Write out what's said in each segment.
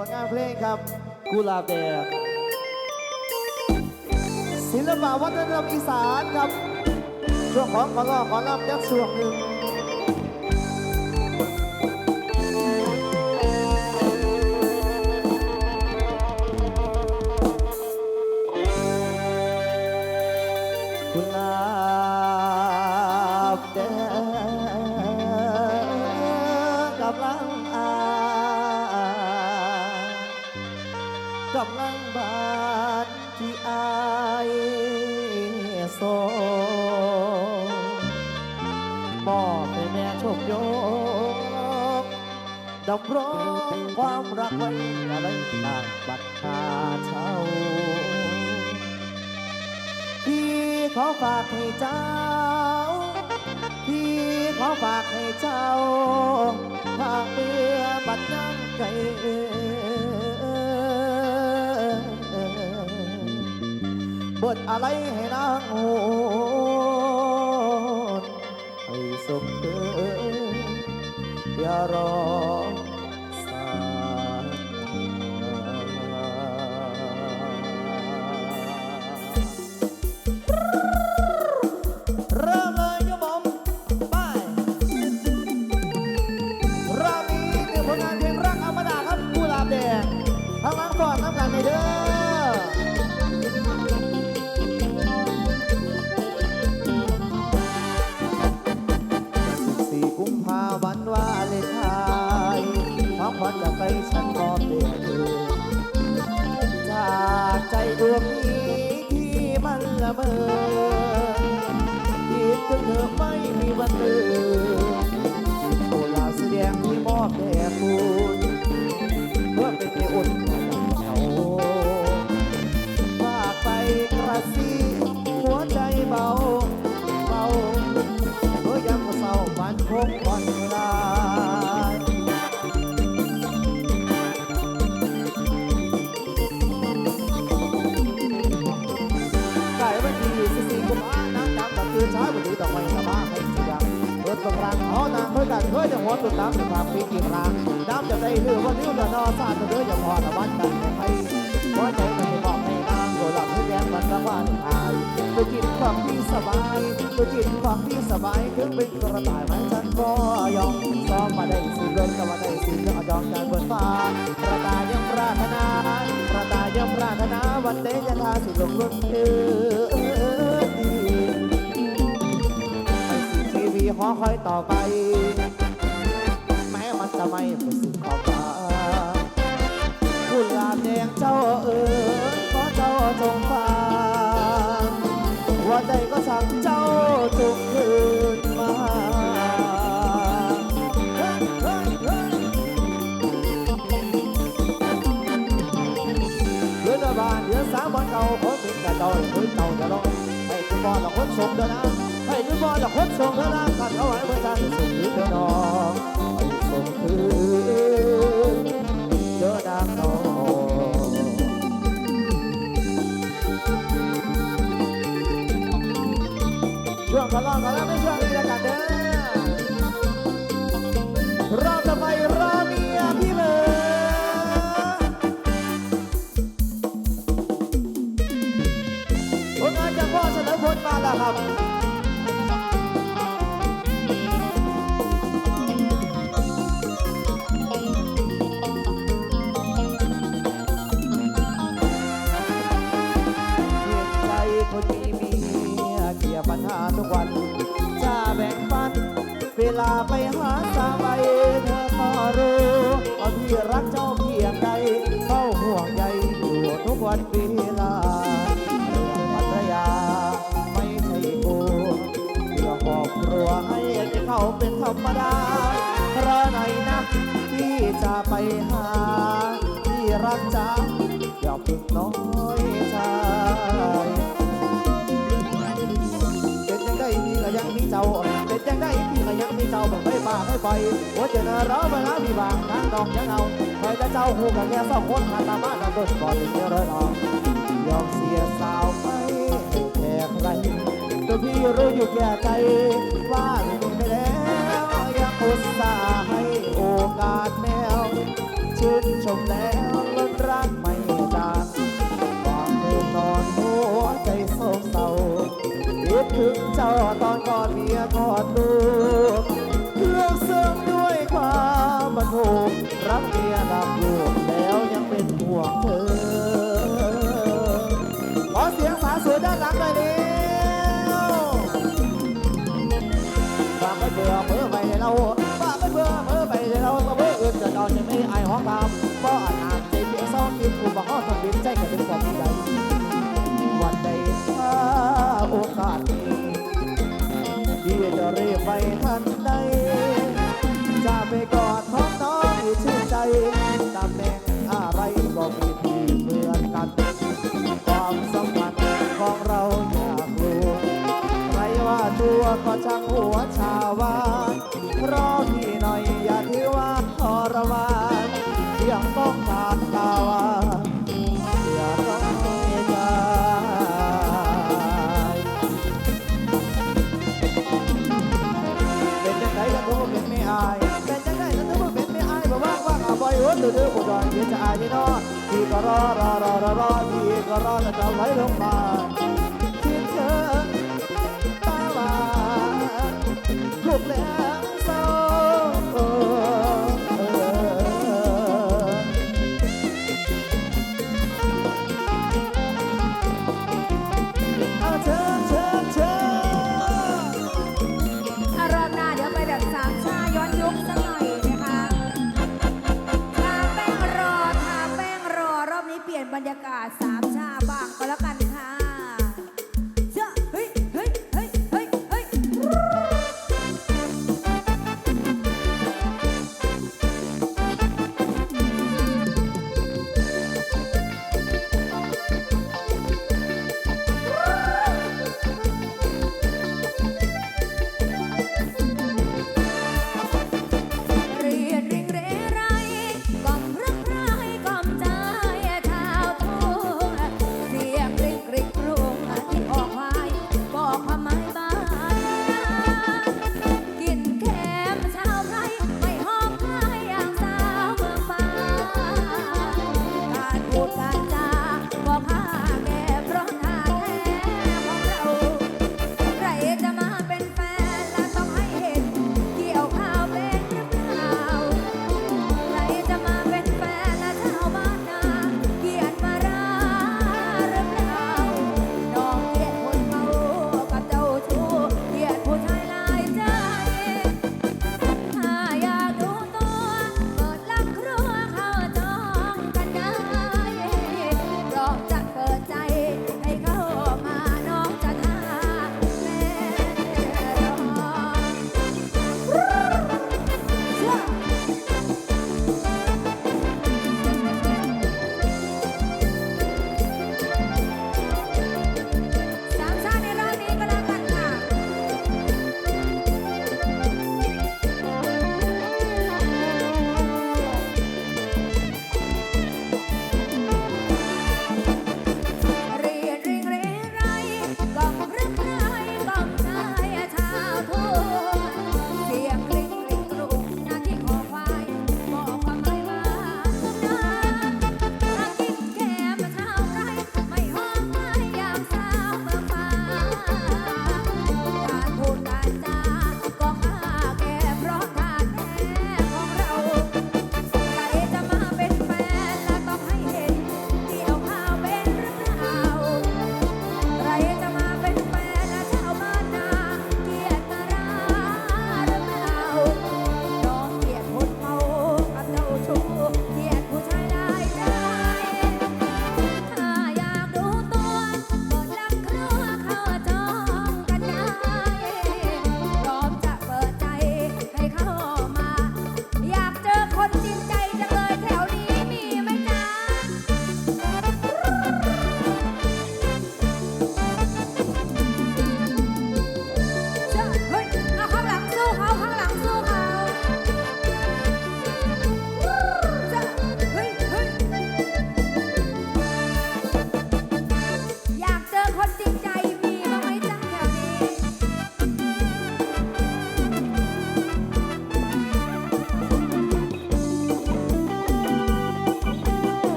ผลงานเพลงครับ กุหลาบแดงศิลปะวัฒนธรรมอีสานครับช่วงของขอร้องขอรับยักช่วงหนึ่ง กำลังบานที่อายโซมอบให้แม่ชมโยกดำรงความรักไว้อะไรต่างบัตรคาเช่าพี่ขอฝากให้เจ้า พี่ขอฝากให้เจ้าฝากเมื่อบัดยังใจ บทอะไรให้นางโหนให้สมเกินอย่ารอสายเริ่มเลยครับผมไปรอบนี้หนึ่งผลงานเพลงรักอมตะครับกุหลาบแดงทั้งหลังฟอนน้ำกันในเด้อ มันละเมอคิดถึงเธอไม่มีวันลืม จะหัวตุ่นน้ำจะพาปีกี่ครั้งน้ำจะได้เรือวันนี้วจะนอซาจะเรืออย่าพอตะวันกันให้หัวใจมันจะบอกให้นางตัวหลับให้แดงมันระวานหายตัวจิตความที่สบายตัวจิตความที่สบายถึงเป็นกระต่ายมันฉันก็ยอมซ้อมมาได้สิเดินก็มาได้สิก็ยอมการเปิดฟ้ากระต่ายยังปรารถนากระต่ายยังปรารถนาวันเดจะทาสุดลงรุ่นเดือไปสิทีวีหอคอยต่อไป จะไม่เป็นสิ่งขอบฟ้ากุหลาบแดงเจ้าเอ๋ยขอเจ้าจงฟังหัวใจก็สั่งเจ้าจงคืนมาเฮ้ยเฮ้ยเฮ้ยเดือนบานเดือนสามวันเก่าคนเป็นกระจอยคนเก่าจะร้องให้คุณบอลละคนส่งเดินนะให้คุณบอลละคนส่งเดินนะกันเอาไว้เมื่อจันทร์สุดหรือเดินนอง ให้ส่งคืนเลาไปหาสาวใบเธอก็รู้ว่าพี่รักเจ้าเพียงใดเฝ้าห่วงใยอยู่ทุกวันเวลาเรื่องปัญญาไม่ใช่กูเรื่องครอบครัวให้จะเข้าเป็นธรรมดาเพราะไหนนะที่จะไปหาที่รักจ้าอย่าพึ่งน้อยใจ เจ้าบอกให้บ้าให้ปล่ว่าเจอนร้องเวลาพี่บางงานดอกยังเอาใครจะเจ้าหูกับแกสองคนหาตาบ้านเราโดนก่อนเดียวร้อยนองยอมเสียสาวไปแค่ใครตัวพี่รู้อยู่แก่ใจว่าคุณไปแล้วยังอุตส่าห์ให้โอกาสแมวชื่นชมแล้วลรักไม่จางความเธอนอนหัวใจโศกเศร้าคิดถึงเจ้าตอนกอดเมียกอดลูก อนจะไม่อายห้องตามก็อาหารใจเพียงสองกินกูบอกเขาต้องบินใจกันเป็นความใหญ่วันใดถ้าโอกาสนี้ที่จะรีบไปทันใดจะไปกอดท้อ ยงต้องการตาวาอย่าต้องใจเป็นจังไงกันทุกเป็นไม่อาย เป็นจังไงกันทุกเป็นไม่อายบอกว่างว่างอาบอยหัวตื่นตื่นผู้ดอนเดี๋ยวจะอายที่นอนพี่ก็รอรอรอรอรอพี่ก็รอแล้วจะไหลลงมาคิดถึงตาหวานลูกแหลม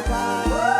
Bye.